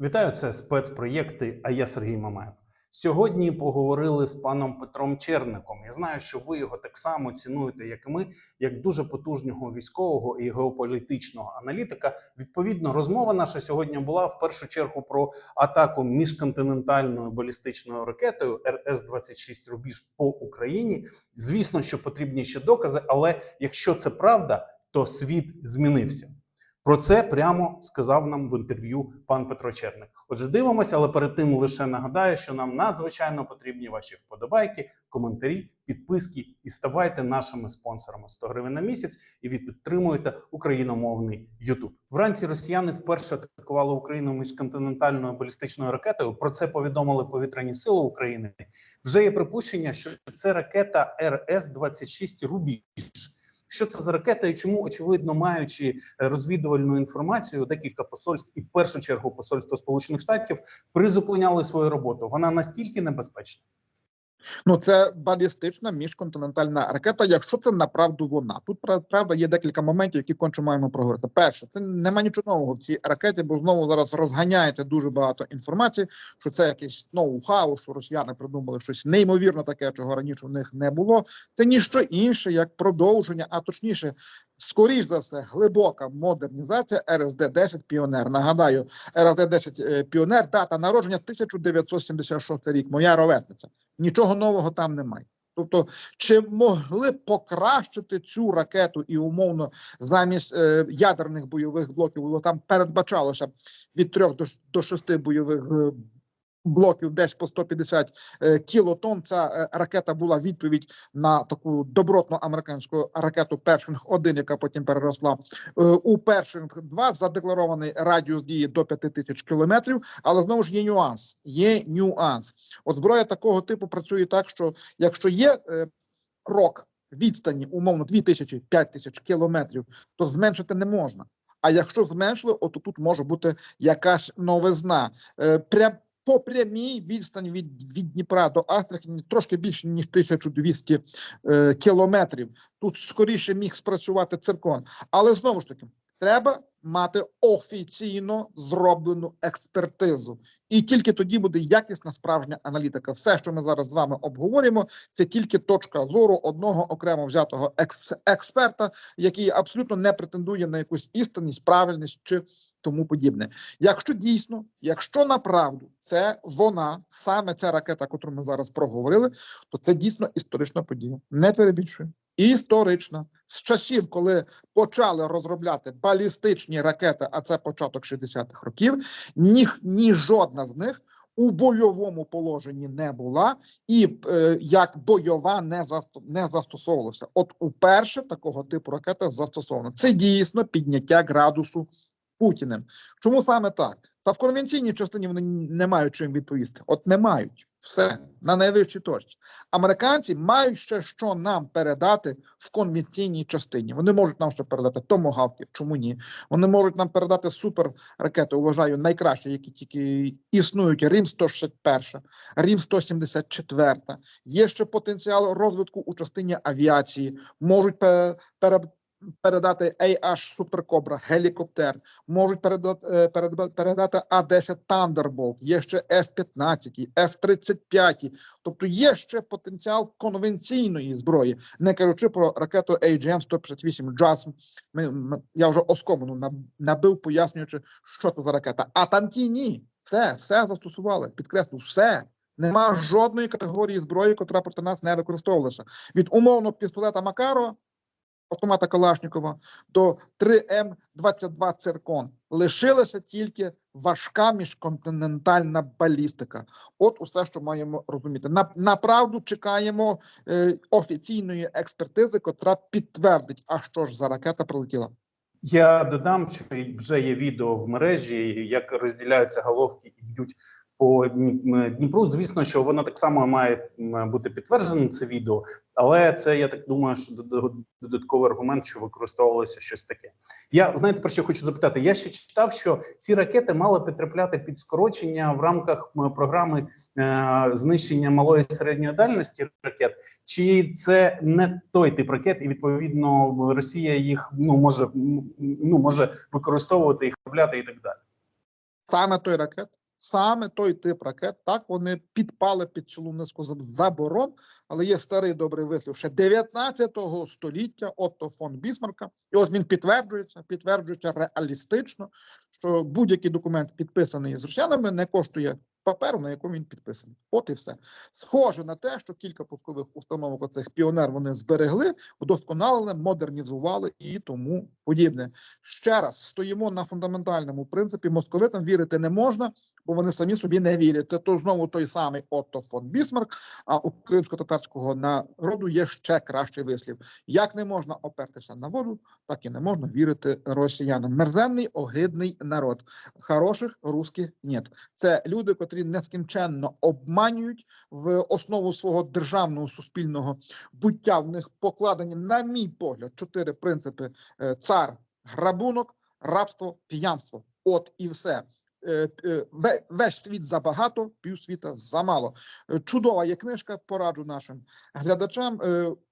Вітаю, це спецпроєкти. А я Сергій Мамаєв. Сьогодні поговорили з паном Петром Черником. Я знаю, що ви його так само цінуєте, як і ми, як дуже потужного військового і геополітичного аналітика. Відповідно, розмова наша сьогодні була в першу чергу про атаку міжконтинентальною балістичною ракетою РС-26 Рубіж по Україні. Звісно, що потрібні ще докази, але якщо це правда, то світ змінився. Про це прямо сказав нам в інтерв'ю пан Петро Черник. Отже, дивимося, але перед тим лише нагадаю, що нам надзвичайно потрібні ваші вподобайки, коментарі, підписки і ставайте нашими спонсорами 100 гривень на місяць і ви підтримуєте україномовний Ютуб. Вранці росіяни вперше атакували Україну міжконтинентальною балістичною ракетою. Про це повідомили повітряні сили України. Вже є припущення, що це ракета РС-26 Рубіж. Що це за ракета і чому, очевидно, маючи е, розвідувальну інформацію, декілька посольств, і в першу чергу посольство Сполучених Штатів призупиняли свою роботу. Вона настільки небезпечна. Ну, це балістична міжконтинентальна ракета, якщо це направду вона. Тут пра- правда є декілька моментів, які конче маємо проговорити. Перше, це нема нічого нового в цій ракеті, бо знову зараз розганяється дуже багато інформації, що це якийсь ноу-хау, що росіяни придумали щось неймовірно таке, чого раніше в них не було. Це ніщо інше, як продовження, а точніше, скоріш за все, глибока модернізація РСД 10 Піонер. Нагадаю, РСД 10 е, Піонер, дата народження 1976 рік. Моя ровесниця. Нічого нового там немає. Тобто, чи могли б покращити цю ракету і умовно замість е, ядерних бойових блоків, бо там передбачалося від трьох до, до шести бойових е, блоків, десь по 150 е, кілотон. Ця е, ракета була відповідь на таку добротну американську ракету Першинг 1 яка потім переросла е, у Першинг 2 задекларований радіус дії до 5 тисяч кілометрів. Але знову ж є нюанс. Є нюанс. От зброя такого типу працює так, що якщо є крок відстані, умовно 2 тисячі, 5 тисяч кілометрів, то зменшити не можна. А якщо зменшили, от тут може бути якась новизна. Прям по прямій відстань від, від Дніпра до Астрахані трошки більше ніж 1200 е, кілометрів. Тут скоріше міг спрацювати циркон. Але знову ж таки, треба мати офіційно зроблену експертизу, і тільки тоді буде якісна справжня аналітика. Все, що ми зараз з вами обговорюємо, це тільки точка зору одного окремо взятого екс експерта, який абсолютно не претендує на якусь істинність, правильність чи тому подібне. Якщо дійсно, якщо направду це вона, саме ця ракета, яку ми зараз проговорили, то це дійсно історична подія. Не перебільшую. Історична з часів, коли почали розробляти балістичні ракети, а це початок 60-х років, ні, ні жодна з них у бойовому положенні не була і е, як бойова не засто- не застосовувалася. От уперше такого типу ракета застосована. Це дійсно підняття градусу Путіним. Чому саме так? Та в конвенційній частині вони не мають чим відповісти. От не мають все на найвищій точці. Американці мають ще що нам передати в конвенційній частині. Вони можуть нам ще передати томогавки. Чому ні? Вони можуть нам передати суперракети. Вважаю, найкращі, які тільки існують. Рім 161, Рім 174. Є ще потенціал розвитку у частині авіації. Можуть пе- пере, передати AH Суперкобра, гелікоптер, можуть передати, е, передати А-10 Thunderbolt, є ще F-15, F-35, тобто є ще потенціал конвенційної зброї, не кажучи про ракету AGM-158 JASM. Ми, я вже оскомину набив, пояснюючи, що це за ракета. А там ті ні, все, все застосували, підкреслю, все. Нема жодної категорії зброї, котра проти нас не використовувалася. Від умовно пістолета Макарова автомата Калашникова до 3М22 циркон. Лишилася тільки важка міжконтинентальна балістика. От усе, що маємо розуміти. На, направду чекаємо е, офіційної експертизи, котра підтвердить, а що ж за ракета прилетіла. Я додам, що вже є відео в мережі, як розділяються головки і б'ють по Дні- Дніпру. Звісно, що воно так само має бути підтверджено це відео, але це я так думаю, що дод- додатковий аргумент, що використовувалося щось таке. Я знаєте про що хочу запитати? Я ще читав, що ці ракети мали потрапляти під скорочення в рамках програми е, знищення малої і середньої дальності ракет. Чи це не той тип ракет, і відповідно Росія їх ну може ну може використовувати їх виробляти і так далі. Саме той ракет, саме той тип ракет, так вони підпали під цілу низку заборон, але є старий добрий вислів ще 19 століття Отто фон Бісмарка. І ось він підтверджується, підтверджується реалістично, що будь-який документ, підписаний з росіянами, не коштує паперу, на якому він підписаний. От і все. Схоже на те, що кілька пускових установок оцих піонер вони зберегли, вдосконалили, модернізували і тому подібне. Ще раз стоїмо на фундаментальному принципі. Московитам вірити не можна, бо вони самі собі не вірять. Це то знову той самий Отто фон Бісмарк. А українсько-татарського народу є ще кращий вислів: як не можна опертися на воду, так і не можна вірити росіянам. Мерзенний, огидний народ. Хороших русських нет. Це люди, котрі нескінченно обманюють в основу свого державного суспільного буття. В них покладені, на мій погляд, чотири принципи: Е, цар, грабунок, рабство, п'янство. От і все. Е, е, ве- Весь світ забагато, півсвіта замало. Чудова є книжка. Пораджу нашим глядачам.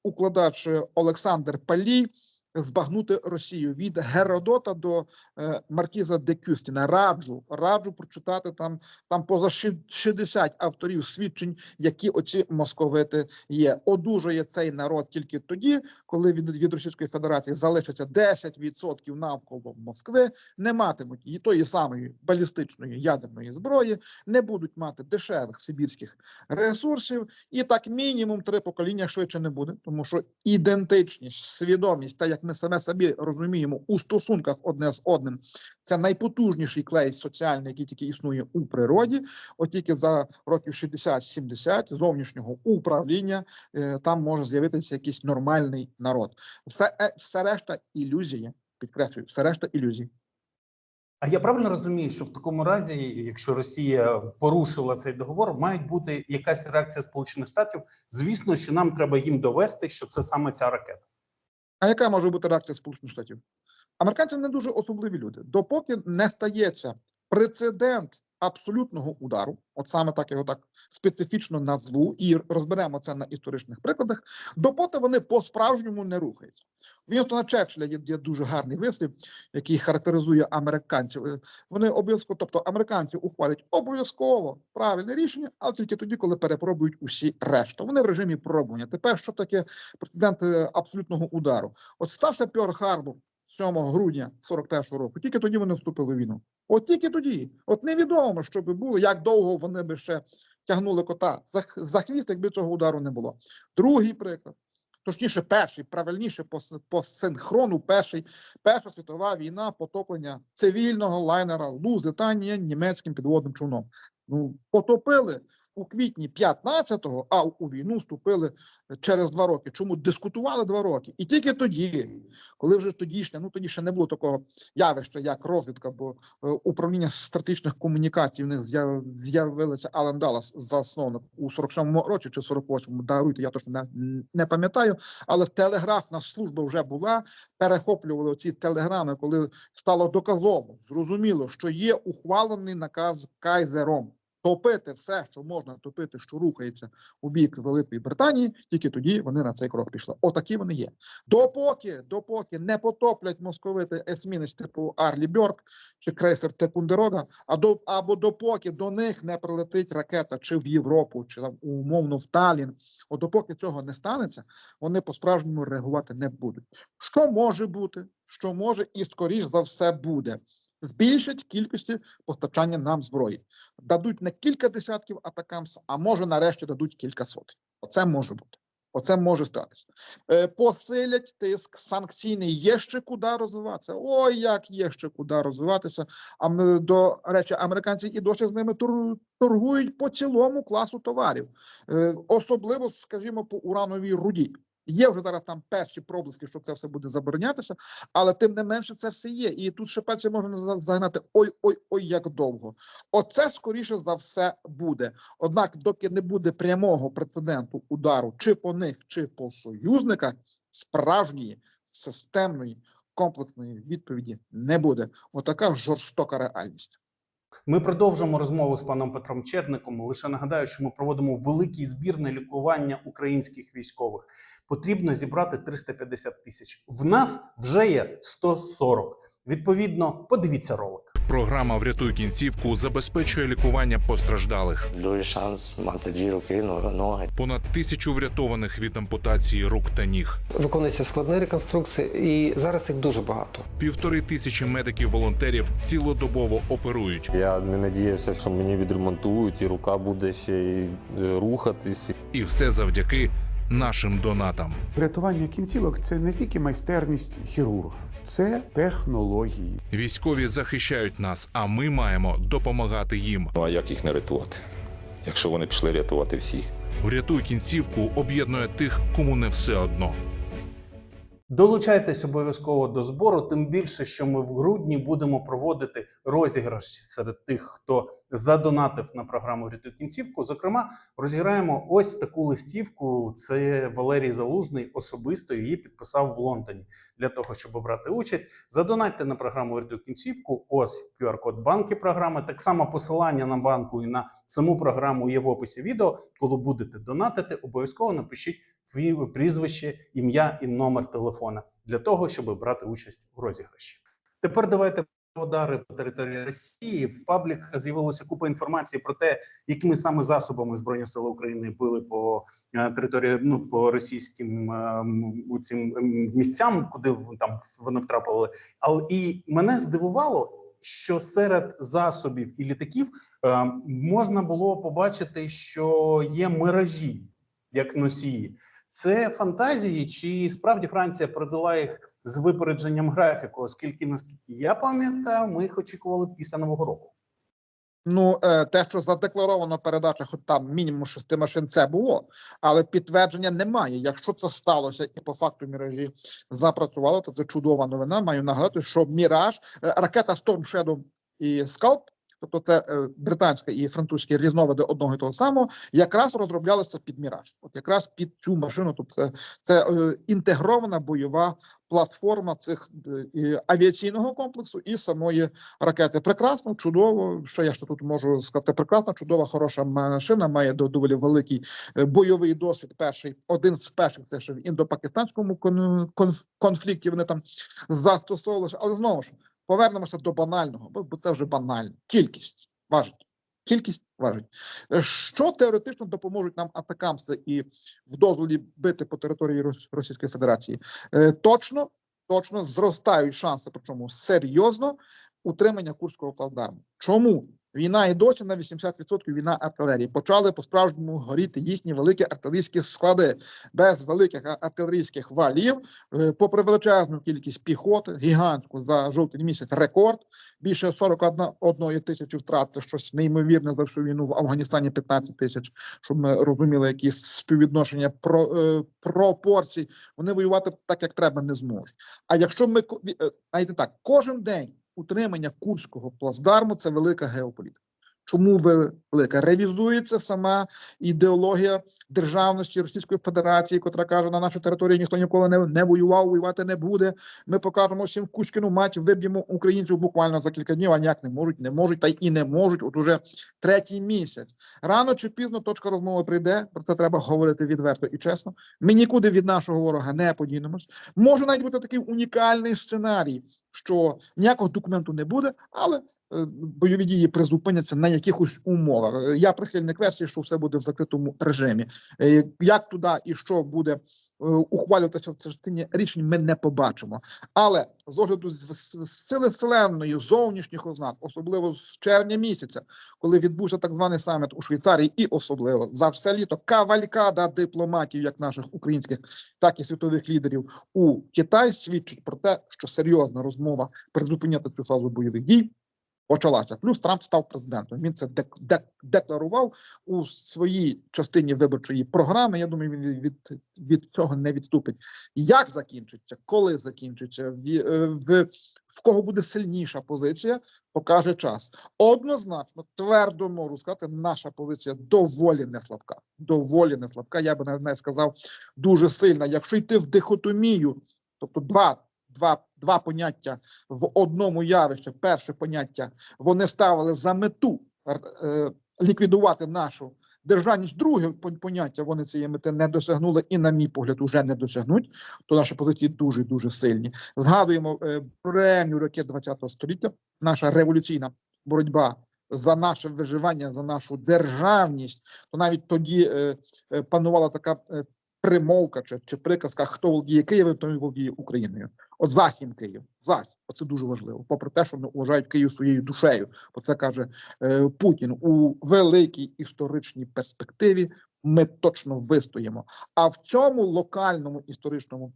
Укладач Олександр Палій. Збагнути Росію від Геродота до е, Маркіза де Кюстіна. Раджу, раджу прочитати там, там поза ши- 60 авторів свідчень, які оці московити є. Одужує цей народ тільки тоді, коли від, від Російської Федерації залишиться 10% навколо Москви, не матимуть і тої самої балістичної ядерної зброї, не будуть мати дешевих сибірських ресурсів, і так мінімум три покоління швидше не буде, тому що ідентичність, свідомість, та як ми саме собі розуміємо у стосунках одне з одним, це найпотужніший клей соціальний, який тільки існує у природі. От тільки за років 60-70 зовнішнього управління е, там може з'явитися якийсь нормальний народ. Все, е, все решта ілюзії. Підкреслюю, все решта ілюзій. А я правильно розумію, що в такому разі, якщо Росія порушила цей договор, має бути якась реакція Сполучених Штатів. Звісно, що нам треба їм довести, що це саме ця ракета. А яка може бути реакція Сполучених Штатів? Американці не дуже особливі люди. Допоки не стається прецедент абсолютного удару, от саме так його так специфічно назву, і розберемо це на історичних прикладах, допоки вони по-справжньому не рухаються. Вінстона Черчилля є, дуже гарний вислів, який характеризує американців. Е, Вони обов'язково, тобто американці ухвалять обов'язково правильне рішення, але тільки тоді, коли перепробують усі решта. Вони в режимі пробування. Тепер що таке прецедент е, абсолютного удару? От стався Пьорл Харбор 7 грудня 41-го року. Тільки тоді вони вступили в війну. От тільки тоді. От невідомо, що би було, як довго вони би ще тягнули кота за, за хвіст, якби цього удару не було. Другий приклад. Точніше, перший, правильніше по, по синхрону, перший, Перша світова війна, потоплення цивільного лайнера Лузитанія німецьким підводним човном. Ну, потопили у квітні 15-го, а у війну вступили через два роки. Чому дискутували два роки? І тільки тоді, коли вже тодішня, ну тоді ще не було такого явища, як розвідка, бо е, управління стратегічних комунікацій в них з'яв- з'явилося Ален Даллас, засновник у 47-му році чи 48-му, даруйте, я точно не, не пам'ятаю, але телеграфна служба вже була, перехоплювали ці телеграми, коли стало доказово, зрозуміло, що є ухвалений наказ Кайзером. Топити все, що можна топити, що рухається у бік Великої Британії, тільки тоді вони на цей крок пішли. Отакі вони є. Допоки, допоки не потоплять московити есмінець типу Арлі Бьорк чи крейсер Текундерога, а до або допоки до них не прилетить ракета чи в Європу, чи там умовно в Талін. От допоки цього не станеться, вони по-справжньому реагувати не будуть. Що може бути? Що може і скоріш за все буде. Збільшать кількості постачання нам зброї. Дадуть не кілька десятків атакамс, а може нарешті дадуть кілька сотень. Оце може бути. Оце може статися. Е, посилять тиск санкційний. Є ще куди розвиватися. Ой, як є ще куди розвиватися. А до речі, американці і досі з ними торгують по цілому класу товарів, е, особливо, скажімо, по урановій руді. Є вже зараз там перші проблиски, що це все буде заборонятися, але тим не менше це все є. І тут ще перше можна за- загнати ой, ой, ой, як довго. Оце скоріше за все буде. Однак, доки не буде прямого прецеденту удару чи по них, чи по союзниках, справжньої системної комплексної відповіді не буде. Отака жорстока реальність. Ми продовжимо розмову з паном Петром Черником. Лише нагадаю, що ми проводимо великий збір на лікування українських військових. Потрібно зібрати 350 тисяч. В нас вже є 140. Відповідно, подивіться ролик. Програма Врятуй кінцівку забезпечує лікування постраждалих. Дуже шанс мати дві руки, ноги. Понад тисячу врятованих від ампутації рук та ніг. Виконується складна реконструкція, і зараз їх дуже багато. Півтори тисячі медиків-волонтерів цілодобово оперують. Я не надіявся, що мені відремонтують, і рука буде ще й е, рухатись. І все завдяки нашим донатам. Рятування кінцівок це не тільки майстерність хірурга, це технології. Військові захищають нас, а ми маємо допомагати їм. Ну а як їх не рятувати, якщо вони пішли рятувати всіх? Врятуй кінцівку об'єднує тих, кому не все одно. Долучайтесь обов'язково до збору, тим більше, що ми в грудні будемо проводити розіграш серед тих, хто задонатив на програму «Рятуй кінцівку. Зокрема, розіграємо ось таку листівку. Це Валерій Залужний особисто її підписав в Лондоні для того, щоб обрати участь. Задонатьте на програму «Рятуй кінцівку. Ось QR-код банки програми. Так само посилання на банку і на саму програму є в описі відео. Коли будете донатити, обов'язково напишіть свій прізвище, ім'я і номер телефона для того, щоб брати участь у розіграші. Тепер давайте удари по території Росії. В паблік з'явилося купа інформації про те, якими саме засобами збройні сили України били по е, території, ну по російським е, цим місцям, куди там вони втрапили. Але і мене здивувало, що серед засобів і літаків е, можна було побачити, що є мережі як носії. Це фантазії, чи справді Франція продала їх з випередженням графіку, оскільки, наскільки я пам'ятаю, ми їх очікували після нового року. Ну, е, те, що задекларовано передача, хоч там мінімум шести машин, це було, але підтвердження немає. Якщо це сталося і по факту міражі запрацювало, то це чудова новина. Маю нагадати, що міраж, е, ракета Storm Shadow і Scalp, тобто це е, британська і французькі різновиди одного і того самого, якраз розроблялися під міраж. От якраз під цю машину, тобто це, це е, інтегрована бойова платформа цих е, авіаційного комплексу і самої ракети. Прекрасно, чудово. Що я ще тут можу сказати? Прекрасна, чудова, хороша машина. Має доволі великий бойовий досвід. Перший один з перших це ще в індопакистанському кон- конфлікті. Вони там застосовувалися. Але знову ж повернемося до банального, бо, це вже банально. Кількість важить. Кількість важить. Е, Що теоретично допоможуть нам атакамси і в дозволі бити по території Російської Федерації? Е, Точно, точно зростають шанси, причому серйозно утримання Курського плацдарму. Чому? Війна і досі на 80% війна артилерії. Почали по-справжньому горіти їхні великі артилерійські склади без великих артилерійських валів, е, попри величезну кількість піхоти, гігантську за жовтень місяць рекорд. Більше 41 тисячі втрат. Це щось неймовірне за всю війну в Афганістані 15 тисяч, щоб ми розуміли, які співвідношення про, е, пропорцій. Вони воювати так, як треба, не зможуть. А якщо ми е, так, кожен день утримання курського плацдарму це велика геополітика. Чому велика? Ревізується сама ідеологія державності Російської Федерації, котра каже, на нашій території ніхто ніколи не, не воював, воювати не буде. Ми покажемо всім Кузькину мать, виб'ємо українців буквально за кілька днів, а ніяк не можуть, не можуть, та й і не можуть. От уже третій місяць. Рано чи пізно точка розмови прийде. Про це треба говорити відверто і чесно. Ми нікуди від нашого ворога не подінемось. Може навіть бути такий унікальний сценарій, що ніякого документу не буде, але бойові дії призупиняться на якихось умовах. Е, Я прихильник версії, що все буде в закритому режимі. Е, Як туди і що буде е, ухвалюватися в частині рішень, ми не побачимо. Але з огляду з сили вселенної зовнішніх ознак, особливо з червня місяця, коли відбувся так званий саміт у Швейцарії, і особливо за все літо кавалькада дипломатів, як наших українських, так і світових лідерів у Китай, свідчить про те, що серйозна розмова призупиняти цю фазу бойових дій. Почалася. Плюс Трамп став президентом. Він це дек- дек- декларував у своїй частині виборчої програми. Я думаю, він від, від, від цього не відступить. Як закінчиться, коли закінчиться, в, е, в, в кого буде сильніша позиція, покаже час. Однозначно, твердо можу сказати, наша позиція доволі не слабка. Доволі не слабка. Я би не сказав дуже сильна. Якщо йти в дихотомію, тобто два, два, два поняття в одному явищі. Перше поняття вони ставили за мету е, ліквідувати нашу державність, друге поняття, вони цієї мети не досягнули і, на мій погляд, уже не досягнуть, то наші позиції дуже дуже сильні. Згадуємо е, премію ракет 20-го століття, наша революційна боротьба за наше виживання, за нашу державність. То навіть тоді е, е, панувала така е, примовка чи, чи приказка: хто володіє Києвом, той володіє Україною. От захід Київ, захід. Оце дуже важливо. Попри те, що вони вважають Київ своєю душею, бо це каже е, Путін у великій історичній перспективі. Ми точно вистоїмо. А в цьому локальному історичному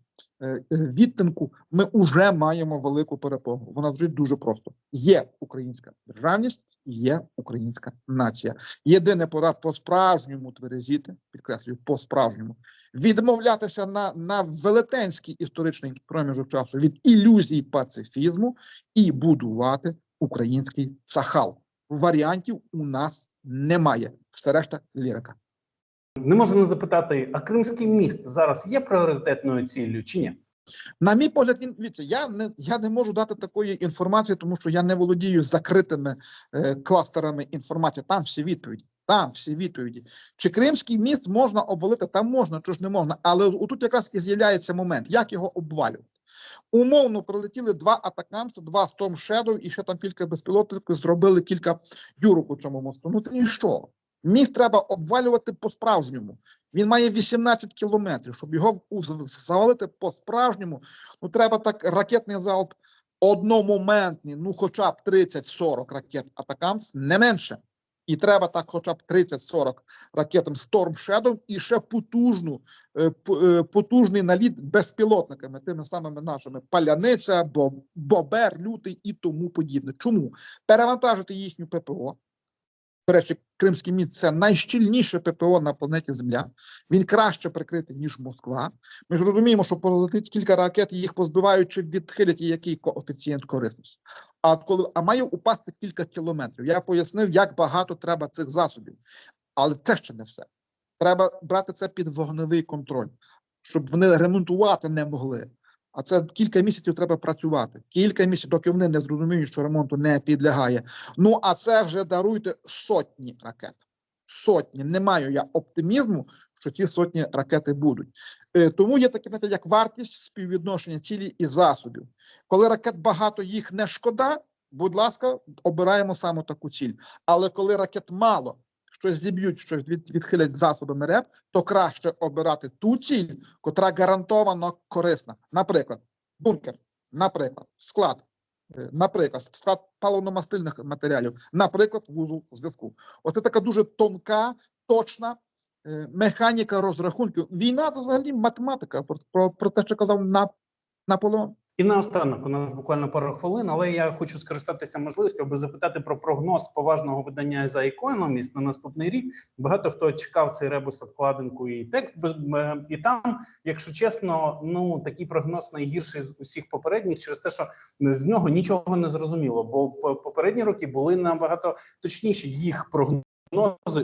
відтинку ми вже маємо велику перемогу. Вона звучить дуже просто: є українська державність, є українська нація. Єдине пора по справжньому тверезіти, підкреслюю, по справжньому відмовлятися на, на велетенський історичний проміжок часу від ілюзій пацифізму і будувати український сахал. Варіантів у нас немає. Все решта лірика. Не можу не запитати, а Кримський міст зараз є пріоритетною ціллю чи ні? На мій погляд, він віце, я не я не можу дати такої інформації, тому що я не володію закритими е, кластерами інформації. Там всі відповіді. Там всі відповіді. Чи Кримський міст можна обвалити? Там можна, чого ж не можна. Але тут якраз і з'являється момент, як його обвалювати. Умовно прилетіли два атакамси, два Storm Shadow і ще там кілька безпілотників зробили кілька дюрок у цьому мосту. Ну це ніщо. Міст треба обвалювати по-справжньому. Він має 18 кілометрів. Щоб його завалити по-справжньому, ну треба так ракетний залп одномоментний, ну хоча б 30-40 ракет Атакамс, не менше. І треба так, хоча б 30-40 ракетам Storm Shadow і ще потужну, е, е, потужний наліт безпілотниками, тими самими нашими паляниця, Бо- бобер, лютий і тому подібне. Чому перевантажити їхню ППО? До речі, Кримський міст це найщільніше ППО на планеті Земля. Він краще прикритий, ніж Москва. Ми ж розуміємо, що полетить кілька ракет, їх позбивають чи відхилять, і який коефіцієнт корисності. А коли а має упасти кілька кілометрів. Я пояснив, як багато треба цих засобів, але це ще не все. Треба брати це під вогневий контроль, щоб вони ремонтувати не могли. А це кілька місяців треба працювати. Кілька місяців, доки вони не зрозуміють, що ремонту не підлягає. Ну а це вже даруйте сотні ракет. Сотні. Не маю я оптимізму, що ті сотні ракети будуть. Е, Тому є таке знаєте, як вартість співвідношення цілі і засобів. Коли ракет багато, їх не шкода. Будь ласка, обираємо саме таку ціль. Але коли ракет мало, щось зіб'ють, щось від, відхилять засобами РЕП, то краще обирати ту ціль, котра гарантовано корисна. Наприклад, бункер, наприклад, склад, е, наприклад, склад паливно-мастильних матеріалів, наприклад, вузол зв'язку. Оце така дуже тонка, точна е, механіка розрахунків. Війна це взагалі математика. Про, про, те, що казав на, Наполеон. І наостанок у нас буквально пару хвилин, але я хочу скористатися можливістю, аби запитати про прогноз поважного видання за Economist на наступний рік. Багато хто чекав цей ребус обкладинку і текст е, і там, якщо чесно, ну такий прогноз найгірший з усіх попередніх, через те, що з нього нічого не зрозуміло. Бо попередні роки були набагато точніші їх прогнози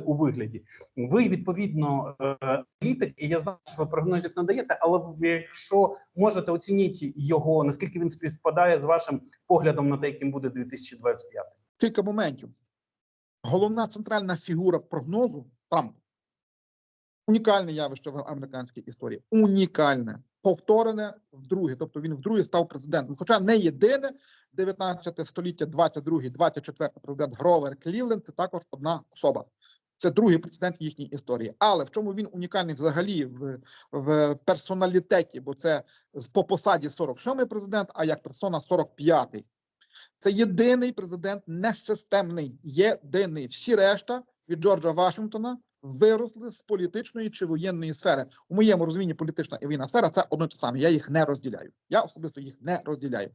у вигляді. Ви відповідно е, аналітик, і я знаю, що ви прогнозів надаєте, але якщо можете оцініть його, наскільки він співпадає з вашим поглядом на те, яким буде 2025? Кілька моментів. Головна центральна фігура прогнозу Трамп. Унікальне явище в американській історії. Унікальне. Повторене вдруге. Тобто він вдруге став президентом. Хоча не єдине 19 століття, 22, 24 президент Гровер Клівленд це також одна особа. Це другий президент в їхній історії. Але в чому він унікальний взагалі в, в персоналітеті? Бо це по посаді 47-й президент, а як персона 45-й. Це єдиний президент несистемний, єдиний. Всі решта від Джорджа Вашингтона виросли з політичної чи воєнної сфери. У моєму розумінні політична і воєнна сфера це одно те саме. Я їх не розділяю. Я особисто їх не розділяю.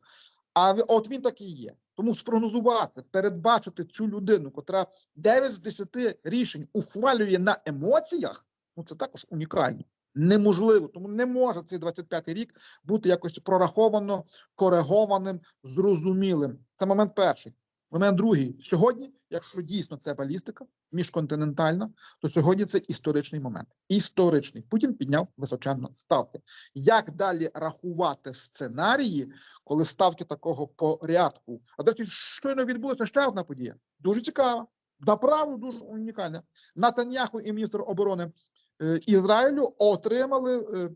А от він такий є. Тому спрогнозувати, передбачити цю людину, котра 9 з 10 рішень ухвалює на емоціях, ну це також унікально. Неможливо, тому не може цей 25-й рік бути якось прораховано, коригованим, зрозумілим. Це момент перший. Момент другий. Сьогодні, якщо дійсно це балістика міжконтинентальна, то сьогодні це історичний момент. Історичний. Путін підняв височенно ставки. Як далі рахувати сценарії, коли ставки такого порядку? А до речі, щойно відбулася ще одна подія. Дуже цікава. Направду дуже унікальне. Натаньяху і міністр оборони е, Ізраїлю отримали е,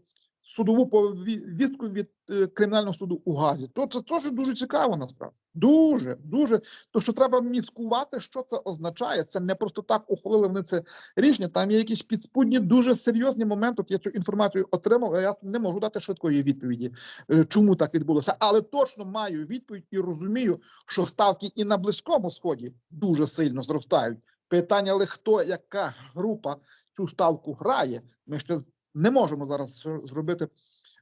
судову повістку від е, кримінального суду у Газі. То це теж дуже цікаво насправді. Дуже, дуже. То що треба міцкувати, що це означає. Це не просто так ухвалили вони це рішення. Там є якісь підспудні, дуже серйозні моменти. Я цю інформацію отримав. Я не можу дати швидкої відповіді, е, чому так відбулося. Але точно маю відповідь і розумію, що ставки і на близькому сході дуже сильно зростають. Питання, але хто, яка група цю ставку грає, ми ще не можемо зараз зробити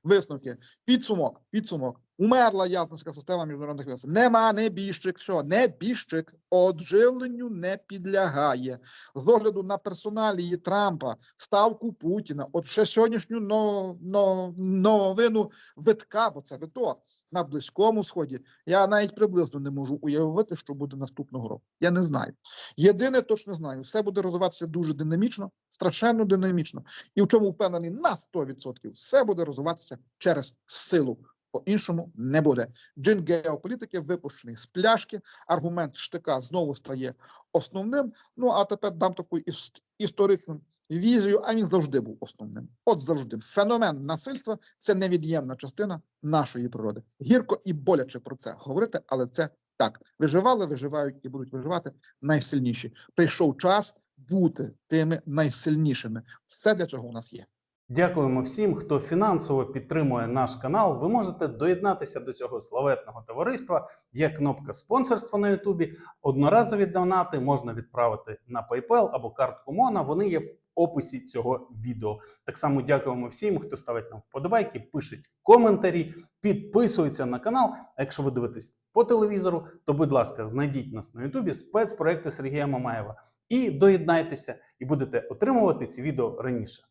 висновки. Підсумок, підсумок. Умерла ядерська система міжнародних відносин. Нема небіжчик, все, небіжчик одживленню не підлягає. З огляду на персоналії Трампа, ставку Путіна, от ще сьогоднішню но, но, новину витка, бо це виток на Близькому Сході. Я навіть приблизно не можу уявити, що буде наступного року. Я не знаю. Єдине точно знаю, все буде розвиватися дуже динамічно, страшенно динамічно. І в чому впевнений на 100%, все буде розвиватися через силу. По-іншому не буде. Джин геополітики випущений з пляшки. Аргумент штика знову стає основним. Ну а тепер дам таку іс- історичну візію, а він завжди був основним. От завжди феномен насильства це невід'ємна частина нашої природи. Гірко і боляче про це говорити, але це так. Виживали, виживають і будуть виживати найсильніші. Прийшов час бути тими найсильнішими. Все для цього у нас є. Дякуємо всім, хто фінансово підтримує наш канал. Ви можете доєднатися до цього славетного товариства. Є кнопка спонсорства на Ютубі. Одноразові донати можна відправити на PayPal або картку Мона. Вони є в описі цього відео. Так само дякуємо всім, хто ставить нам вподобайки, пишуть коментарі, підписується на канал. Якщо ви дивитесь по телевізору, то будь ласка, знайдіть нас на Ютубі спецпроекти Сергія Мамаєва і доєднайтеся, і будете отримувати ці відео раніше.